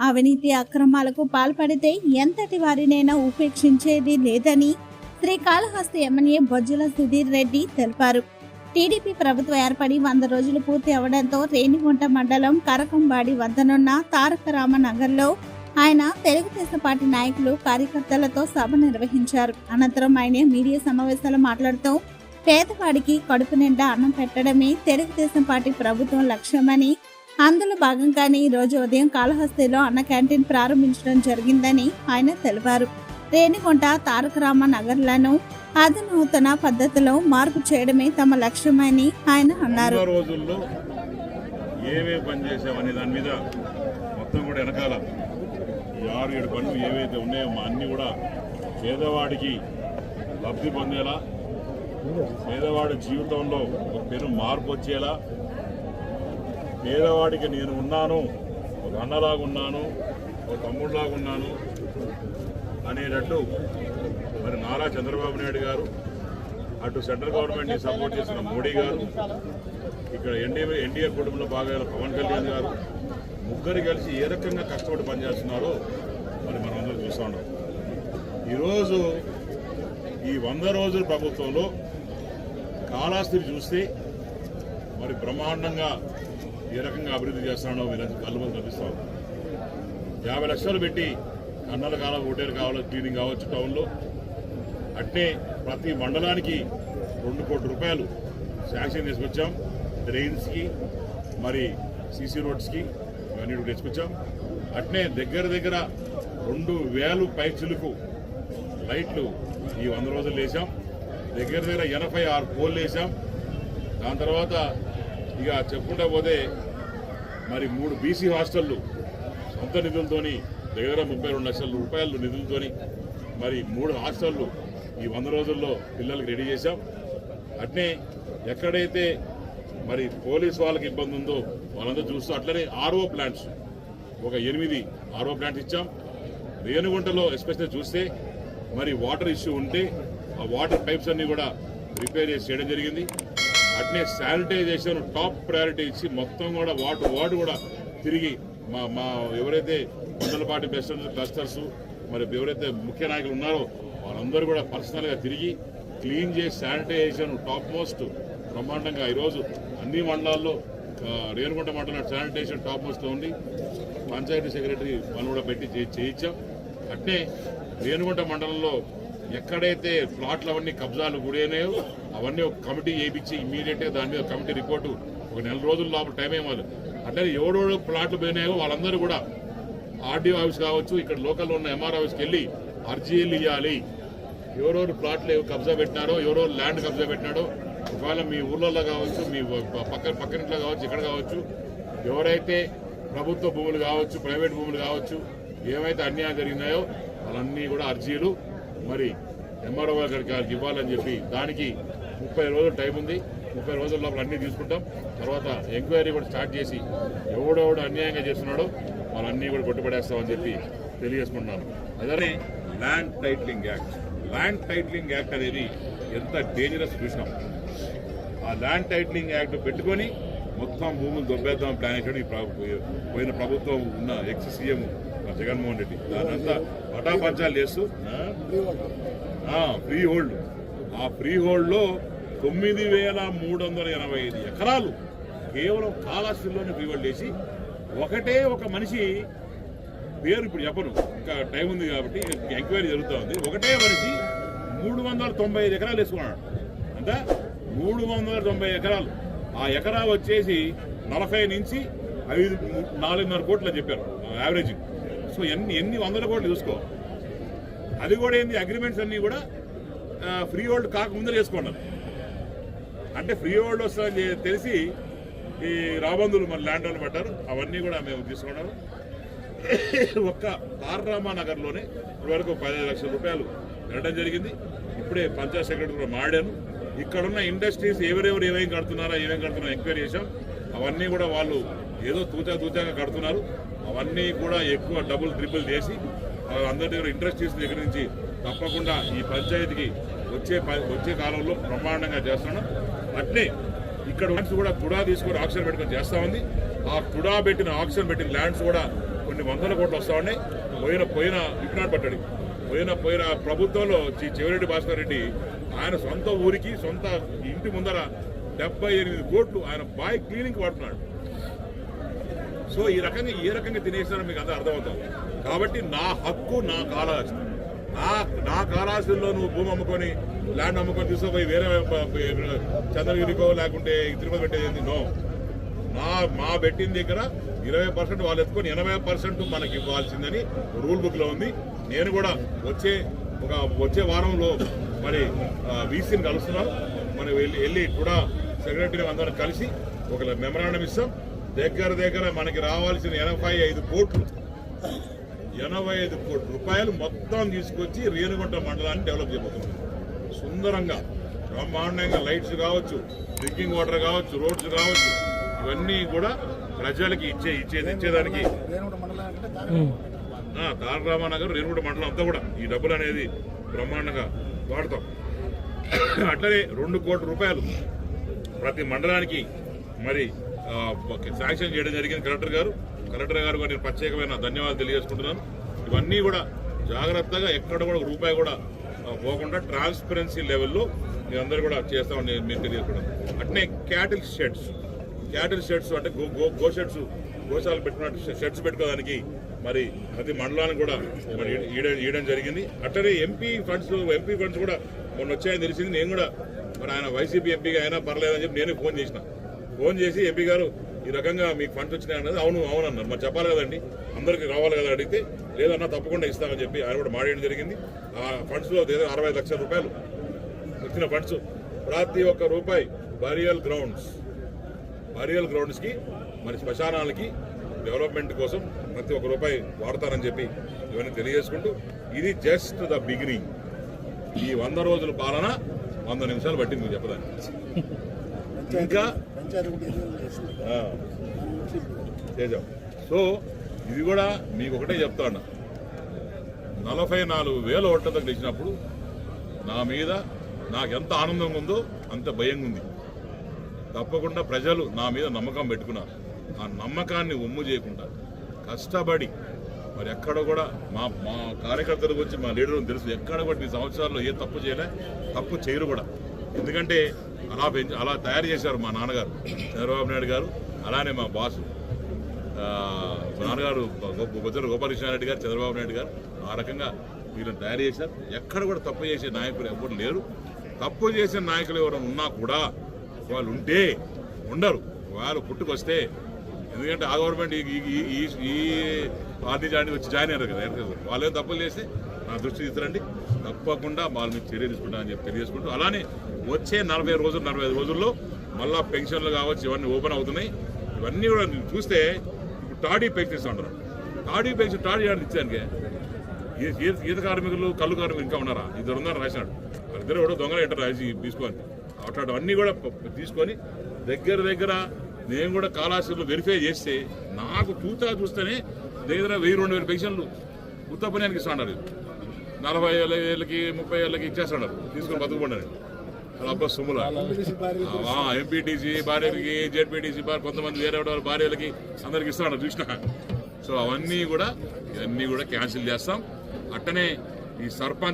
అవినీతి అక్రమాలకు పాల్పడితే ఎంతటి వారినైనా ఉపేక్షించేది లేదని శ్రీకాళహస్తి ఎమ్మెల్యే బొజ్జుల సుధీర్ రెడ్డి తెలిపారు. టీడీపీ ప్రభుత్వం ఏర్పడి వంద రోజులు పూర్తి అవడంతో రేణిగుంట మండలం కరకంబాడి వద్దనున్న తారక రామనగర్లో ఆయన తెలుగుదేశం పార్టీ నాయకులు కార్యకర్తలతో సభ నిర్వహించారు. అనంతరం ఆయన మీడియా సమావేశాలు మాట్లాడుతూ పేదవాడికి కడుపు నిండా అన్నం పెట్టడమే తెలుగుదేశం పార్టీ ప్రభుత్వం లక్ష్యమని అందులో భాగంగానే ఈ రోజు ఉదయం కాళహస్తిలో అన్న క్యాంటీన్ ప్రారంభించడం జరిగిందని ఆయన తెలిపారు. రేణిగుంట తారక రామ నగర్లను అధునూతన పద్ధతిలో మార్పు చేయడమే తమ లక్ష్యమని ఆయన అన్నారు. రోజుల్లో ఏమేమి పని చేసామనే దాని మీద మొత్తం కూడా వెనకాల ఆరు ఏడు పనులు ఏవైతే ఉన్నాయో మా అన్ని కూడా పేదవాడికి లబ్ధి పొందేలా పేదవాడి జీవితంలో ఒక పెను మార్పు వచ్చేలా పేదవాడికి నేను ఉన్నాను ఒక అన్నలాగా ఉన్నాను ఒక తమ్ముడిలాగున్నాను అనేటట్టు మరి నారా చంద్రబాబు నాయుడు గారు అటు సెంట్రల్ గవర్నమెంట్ని సపోర్ట్ చేసిన మోడీ గారు ఇక్కడ ఎన్డీఏ ఎన్డీఏ కుటుంబంలో భాగమైన పవన్ కళ్యాణ్ గారు ముగ్గురు కలిసి ఏ రకంగా కష్టపడి పనిచేస్తున్నారో మరి మనం అందరూ చూస్తూ ఉన్నాం. ఈరోజు ఈ వంద రోజుల ప్రభుత్వంలో కాలాస్తిని చూస్తే మరి బ్రహ్మాండంగా ఏ రకంగా అభివృద్ధి చేస్తాడో మీరు కళ్ళు ముందు కనిపిస్తాం యాభై లక్షలు పెట్టి కన్నలు కాలం హోటల్ కావాలి క్లీనింగ్ కావచ్చు టౌన్లో. అట్నే ప్రతి మండలానికి రెండు కోట్ల రూపాయలు శాంక్షన్ తీసుకొచ్చాం డ్రైన్స్కి మరి సీసీ రోడ్స్కి ఇవన్నీ తెచ్చుకొచ్చాం. అట్నే దగ్గర దగ్గర రెండు వేలు పైచులకు లైట్లు ఈ వంద రోజులు వేసాం దగ్గర దగ్గర ఎనభై ఆరు పోల్ వేసాం దాని తర్వాత ఇక చెప్పుకుంటా పోతే మరి మూడు బీసీ హాస్టళ్ళు సొంత నిధులతోని దగ్గర ముప్పై రెండు లక్షల రూపాయలు నిధులతోని మరి మూడు హాస్టళ్ళు ఈ వంద రోజుల్లో పిల్లలకి రెడీ చేశాం. అట్నే ఎక్కడైతే మరి పోలీస్ వాళ్ళకి ఇబ్బంది ఉందో వాళ్ళందరూ చూస్తూ అట్లనే ఆర్ఓ ప్లాంట్స్ ఒక ఎనిమిది ఆర్ఓ ప్లాంట్స్ ఇచ్చాం. రేణుగుంటలో ఎస్పెషల్లీ చూస్తే మరి వాటర్ ఇష్యూ ఉంటే ఆ వాటర్ పైప్స్ అన్నీ కూడా రిపేర్ చేసి చేయడం జరిగింది. అట్నే శానిటైజేషన్ టాప్ ప్రయారిటీ ఇచ్చి మొత్తం కూడా వార్డు వార్డు కూడా తిరిగి మా మా ఎవరైతే మండలపాటి బెస్ట్ క్లస్టర్స్ మరి ఎవరైతే ముఖ్య నాయకులు ఉన్నారో వాళ్ళందరూ కూడా పర్సనల్గా తిరిగి క్లీన్ చేసి శానిటైజేషన్ టాప్ మోస్ట్ బ్రహ్మాండంగా ఈరోజు అన్ని మండలాల్లో ఆ, రేణుగుంట మండలం శానిటైజేషన్ టాప్ మోస్ట్లో ఉంది. పంచాయతీ సెక్రటరీ వాళ్ళు కూడా పెట్టి చేయించాం. అట్నే రేణుగుంట మండలంలో ఎక్కడైతే ప్లాట్లు అవన్నీ కబ్జాలు గురైనాయో అవన్నీ ఒక కమిటీ వేయించి ఇమీడియట్గా దాని మీద కమిటీ రిపోర్టు ఒక నెల రోజుల లోపల టైం ఏమదు అట్లనే ఎవడెవడు ప్లాట్లు పోయినాయో వాళ్ళందరూ కూడా ఆర్డీఓ ఆఫీస్ కావచ్చు ఇక్కడ లోకల్లో ఉన్న ఎంఆర్ ఆఫీస్కి వెళ్ళి అర్జీలు ఇవ్వాలి ఎవరెవరు ప్లాట్లు కబ్జా పెట్టినారో ఎవరెవరు ల్యాండ్ కబ్జా పెట్టినాడో ఒకవేళ మీ ఊళ్ళల్లో కావచ్చు మీ పక్కన పక్కనింట్లో కావచ్చు ఇక్కడ కావచ్చు ఎవరైతే ప్రభుత్వ భూములు కావచ్చు ప్రైవేట్ భూములు కావచ్చు ఏమైతే అన్యాయం జరిగినాయో వాళ్ళన్నీ కూడా అర్జీలు మరి ఎంఆర్ఓ గారికి ఇవ్వాలని చెప్పి దానికి ముప్పై రోజులు టైం ఉంది. ముప్పై రోజుల లోపల అన్నీ తీసుకుంటాం. తర్వాత ఎంక్వైరీ కూడా స్టార్ట్ చేసి ఎవడెవడు అన్యాయంగా చేస్తున్నాడో వాళ్ళన్నీ కూడా కొట్టుబడేస్తామని చెప్పి తెలియజేసుకుంటున్నాను. అదే land titling act land titling act అనేది ఎంత డేంజరస్ చూసినాం ఆ ల్యాండ్ టైట్లింగ్ యాక్ట్ పెట్టుకొని మొత్తం భూములు దొబ్బేద్దాం ప్లాన్ వేసాడు ఈ పోయిన ప్రభుత్వం ఉన్న ఎక్స్ సీఎం జగన్మోహన్ రెడ్డి. దానంతా పటాపంచాలు చేస్తూ ఫ్రీ హోల్డ్ ఆ ఫ్రీ హోల్డ్లో తొమ్మిది వేల మూడు వందల ఎనభై ఐదు ఎకరాలు కేవలం కాళాస్తిలోనే ఫ్రీ హోల్డ్ చేసి ఒకటే ఒక మనిషి పేరు ఇప్పుడు చెప్పను. ఇంకా టైం ఉంది కాబట్టి ఎంక్వైరీ జరుగుతూ ఉంది ఒకటే మనిషి మూడు వందల తొంభై ఐదు ఎకరాలు వేసుకున్నాడు. అంటే మూడు వందల తొంభై ఎకరాలు. ఆ ఎకరా వచ్చేసి నలభై నుంచి ఐదు నాలుగున్నర కోట్లు చెప్పారు. యావరేజ్ సో ఎన్ని ఎన్ని వందల కోట్లు చూసుకో. అది కూడా ఏంది? అగ్రిమెంట్స్ అన్నీ కూడా ఫ్రీ హోల్డ్ కాకముందే చేసుకోండి. అంటే ఫ్రీ హోల్డ్ వస్తుందని తెలిసి ఈ రాబందులు మన ల్యాండ్ వాళ్ళు పడ్డారు అవన్నీ కూడా మేము తీసుకున్నాము ఒక్క తారరామానగర్లోనే ఇప్పటివరకు పదిహేను లక్షల రూపాయలు పెట్టడం జరిగింది. ఇప్పుడే పంచాయత్ సెక్రటరీ కూడా మాడాను ఇక్కడున్న ఇండస్ట్రీస్ ఎవరెవరు ఏమేమి కడుతున్నారా ఏమేమి కడుతున్నారో ఎంక్వైరీ చేశాం. అవన్నీ కూడా వాళ్ళు ఏదో తూచా తూచాగా కడుతున్నారు. అవన్నీ కూడా ఎక్కువ డబుల్ ట్రిపుల్ చేసి అందరి దగ్గర ఇండస్ట్రీస్ దగ్గర నుంచి తప్పకుండా ఈ పంచాయతీకి వచ్చే ప- వచ్చే కాలంలో బ్రహ్మాండంగా చేస్తున్నాం అట్నే ఇక్కడ ల్యాండ్స్ కూడా తుడా తీసుకొని ఆక్షన్ పెట్టుకొని చేస్తా ఉంది. ఆ తుడా పెట్టిన ఆక్షన్ పెట్టిన ల్యాండ్స్ కూడా కొన్ని వందల కోట్లు వస్తా ఉన్నాయి. పోయిన పోయిన విక్రాంత్ పట్టాడు పోయిన పోయిన ప్రభుత్వంలో చి- చెవిరెడ్డి భాస్కర్ రెడ్డి ఆయన సొంత ఊరికి సొంత ఇంటి ముందర డెబ్బై ఎనిమిది కోట్లు ఆయన బాయ్ క్లీనింగ్ వాడుతున్నాడు. సో ఈ రకంగా ఏ రకంగా తినేసారో మీకు అంతా అర్థమవుతుంది కాబట్టి నా హక్కు నా కాలాస్తి నా నా కాలాస్తుల్లో నువ్వు భూమి అమ్ముకొని ల్యాండ్ అమ్ముకొని తీసుకుపోయి వేరే చంద్రగిరికో లేకుంటే తిరుపతి పెట్టేది నో నా మా పెట్టిన దగ్గర ఇరవై పర్సెంట్ వాళ్ళు ఎత్తుకొని ఎనభై పర్సెంట్ మనకి ఇవ్వాల్సిందని రూల్ బుక్లో ఉంది. నేను కూడా వచ్చే ఒక వచ్చే వారంలో మరి వీసీని కలుస్తున్నాను మనం వెళ్ళి వెళ్ళి కూడా సెక్రటరీ అందరం కలిసి ఒక మెమరాండం ఇస్తాం. దగ్గర దగ్గర మనకి రావాల్సిన ఎనభై ఐదు కోట్లు ఎనభై ఐదు కోట్ల రూపాయలు మొత్తం తీసుకొచ్చి రేణుగుంట మండలాన్ని డెవలప్ చేయబోతున్నాం. సుందరంగా బ్రహ్మాండంగా లైట్స్ కావచ్చు డ్రింకింగ్ వాటర్ కావచ్చు రోడ్స్ కావచ్చు ఇవన్నీ కూడా ప్రజలకి ఇచ్చే ఇచ్చేది ఇచ్చేదానికి. తారక రామానగర్ రేణుగుంట మండలం అంతా కూడా ఈ డబ్బులు అనేది బ్రహ్మాండంగా వాడతాం. అట్లనే రెండు కోట్ల రూపాయలు ప్రతి మండలానికి మరి శాంక్షన్ చేయడం జరిగింది కలెక్టర్ గారు. కలెక్టర్ గారు నేను ప్రత్యేకమైన ధన్యవాదాలు తెలియజేసుకుంటున్నాను. ఇవన్నీ కూడా జాగ్రత్తగా ఎక్కడ కూడా రూపాయి కూడా పోకుండా ట్రాన్స్పరెన్సీ లెవెల్లో మీరు అందరూ కూడా చేస్తామని మీకు తెలియజేసుకుంటాను అట్నే క్యాటిల్ షెడ్స్ క్యాటిల్ షెడ్స్ అంటే గో గో గో షెడ్స్ గోశాలు పెట్టుకున్న షెడ్స్ పెట్టుకోవడానికి మరి ప్రతి మండలానికి కూడా మరి ఇయడం జరిగింది. అట్లనే ఎంపీ ఫండ్స్ ఎంపీ ఫండ్స్ కూడా మొన్న వచ్చాయని తెలిసింది. నేను కూడా మరి ఆయన వైసీపీ ఎంపీగా అయినా పర్లేదని చెప్పి నేను ఫోన్ చేసిన. ఫోన్ చేసి ఎంపీ గారు ఈ రకంగా మీకు ఫండ్స్ వచ్చినాయి అన్నది అవును అవును అన్నారు. మరి చెప్పాలి కదండి. అందరికి రావాలి కదా అడిగితే లేదన్నా తప్పకుండా ఇస్తామని చెప్పి ఆయన కూడా మాడేయడం జరిగింది. ఆ ఫండ్స్లో ఏదో అరవై లక్షల రూపాయలు వచ్చిన ఫండ్స్. ప్రతి ఒక్క రూపాయి బరియల్ గ్రౌండ్స్ బరియల్ గ్రౌండ్స్కి మరి శ్మశానాలకి డెవలప్మెంట్ కోసం ప్రతి ఒక్క రూపాయి వాడతారని చెప్పి ఇవన్నీ తెలియజేసుకుంటూ ఇది జస్ట్ ద బిగినింగ్ ఈ వంద రోజుల పాలన వంద నిమిషాలు పట్టింది మీకు చెప్పడానికి. ఇంకా పంచాయతీ చేద్దాం సో ఇది కూడా మీకు ఒకటే చెప్తా అన్న నలభై నాలుగు వేల ఓట్లతో గెలిచినప్పుడు నా మీద నాకు ఎంత ఆనందంగా ఉందో అంత భయంగా ఉంది. తప్పకుండా ప్రజలు నా మీద నమ్మకం పెట్టుకున్నారు. ఆ నమ్మకాన్ని ఒమ్ము చేయకుండా కష్టపడి మరి ఎక్కడ కూడా మా మా కార్యకర్తల గురించి మా లీడర్ తెలుసు ఎక్కడ కూడా ఈ సంవత్సరాల్లో ఏ తప్పు చేయలే తప్పు చేయరు కూడా. ఎందుకంటే అలా పెంచి అలా తయారు చేశారు మా నాన్నగారు. చంద్రబాబు నాయుడు గారు అలానే మా బాసు. మా నాన్నగారు బొజ్జల గోపాలకృష్ణారెడ్డి గారు చంద్రబాబు నాయుడు గారు ఆ రకంగా వీళ్ళని తయారు చేశారు. ఎక్కడ కూడా తప్పు చేసే నాయకులు ఎవరు లేరు. తప్పు చేసే నాయకులు ఎవరైనా ఉన్నా కూడా వాళ్ళు ఉంటే ఉండరు. వాళ్ళు పుట్టుకొస్తే ఎందుకంటే ఆ గవర్నమెంట్ ఈ- ఈ- పార్టీ జాయిన్ వచ్చి జాయిన్ అయ్యారు కదా. వాళ్ళు. ఏం తప్పులు చేస్తే నా దృష్టి తీసుకురండి. తప్పకుండా వాళ్ళ మీద చర్య తీసుకుంటామని చెప్పి తెలియజేసుకుంటూ అలానే వచ్చే నలభై రోజులు నలభై ఐదు రోజుల్లో మళ్ళా పెన్షన్లు కావచ్చు ఇవన్నీ ఓపెన్ అవుతున్నాయి. ఇవన్నీ కూడా చూస్తే ఇప్పుడు టాడీ పెన్షన్ ఇస్తా ఉంటారు టాడీ పెన్షన్ టాడీ చేయడానికి ఇచ్చానికి ఈత కార్మికులు కళ్ళు కార్మికులు ఇంకా ఉన్నారా? ఇద్దరు ఉన్నారు రాసినాడు. ఇద్దరు కూడా దొంగలు ఎంటర్ రాసి తీసుకొని అట్లాంటి అన్నీ కూడా తీసుకొని దగ్గర దగ్గర నేను కూడా కాళాశ్రీలో వెరిఫై చేస్తే నాకు చూతా చూస్తేనే దగ్గర వెయ్యి రెండు వేల పెన్షన్లు ఉత్తపనానికి ఇస్తున్నారు నలభై ఏళ్ళ ఏళ్ళకి ముప్పై ఏళ్ళకి ఇచ్చేస్తాడు. తీసుకొని బతుకుపడ్డాను అలా అబ్బా సొమ్ములా ఎంపీటీసీ భార్యలకి జెడ్పీటీసీ భార్య కొంతమంది వేరే వాళ్ళ భార్యలకి అందరికి ఇస్తాడు చూసిన. సో అవన్నీ కూడా ఇవన్నీ కూడా క్యాన్సిల్ చేస్తాం. అట్టనే ఈ సర్పంచ్